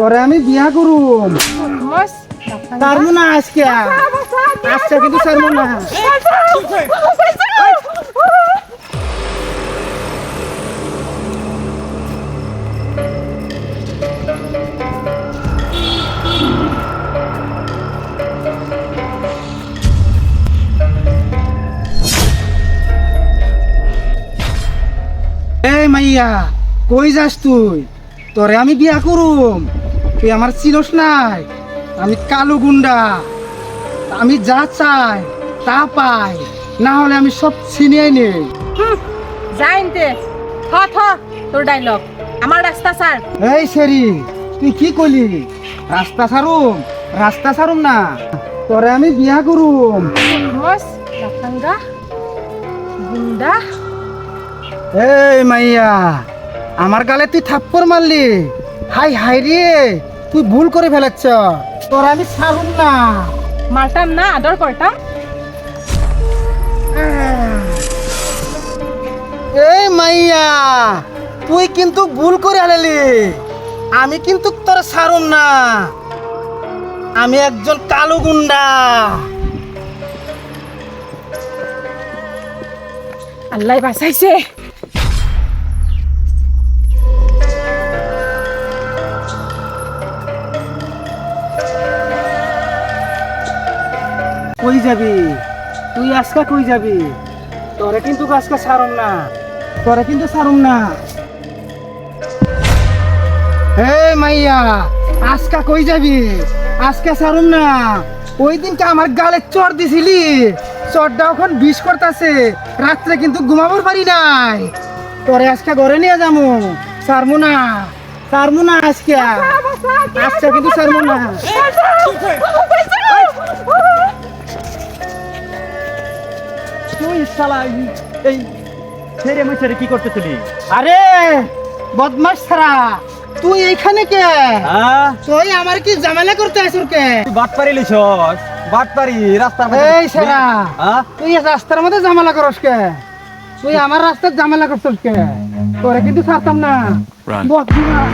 তোরে আমি বিয়া করুম। মস পারব না আজকে। আজকে কিন্তু পারব না। এই মাইয়া কই যাস তুই? তোরে আমি বিয়া করুম। তুই আমার চিনস নাই? আমি কালো গুন্ডা। আমি যা চাই তা পাই। না হলে আমি সব ছিনিয়ে নেই। যাইনতে থ থ তোর ডায়লগ আমার রাস্তা স্যার এই সেরি তুই কি কইলি? রাস্তা ছাড়ুম রাস্তা ছাড়ুম না। তোরে আমি বিয়া করুম। মস লাফাঙ্গা? গুন্ডা? এই মাইয়া আমার গালে তুই থাপ্পড় মারলি। হাই হাই রে। তুই ভুল করে ফেলেছ। তোর আমি ছাড়ুম না। মারটাম না আদর করতাম এই মাইয়া তুই কিন্তু ভুল করে আলালি আমি কিন্তু তোর ছাড়ুম না। আমি একজন কালো গুন্ডা। আল্লাহ বাঁচাইছে। কই যাবি? তুই আজকা কই যাবি? তোরে কিন্তু আজকে ছাড়ুম না। তোরে কিন্তু ছাড়ুম না। হে মাইয়া আজকা কই যাবি? আজকে ছাড়ুম না। ওই দিনকে আমার গালে চর দিছিলি। চরটা এখন বিষ করতেছে। রাত্রে কিন্তু ঘুমাবার পারি নাই। তোরে আজকে ঘরে নিয়ে যাব ছাড়মু না। ছাড়মু না আজকে। আজকে কিন্তু ছাড়মু না। তুই শালা এই- ছেড়ে মেছেড়ে কি করতেছিলি? আরে বদমাস ছাড়া তুই এইখানে কে? হ্যাঁ? তুই আমার কি ঝামেলা করতে আসুর কে? তুই বাট পারি লিছস বাট পারি রাস্তার মধ্যে এই সারা হ্যাঁ? তুই রাস্তার মধ্যে ঝামেলা করস কে? তুই আমার রাস্তার ঝামেলা করছিস কে? তোরে কিন্তু ছাড়তাম না। বদমাস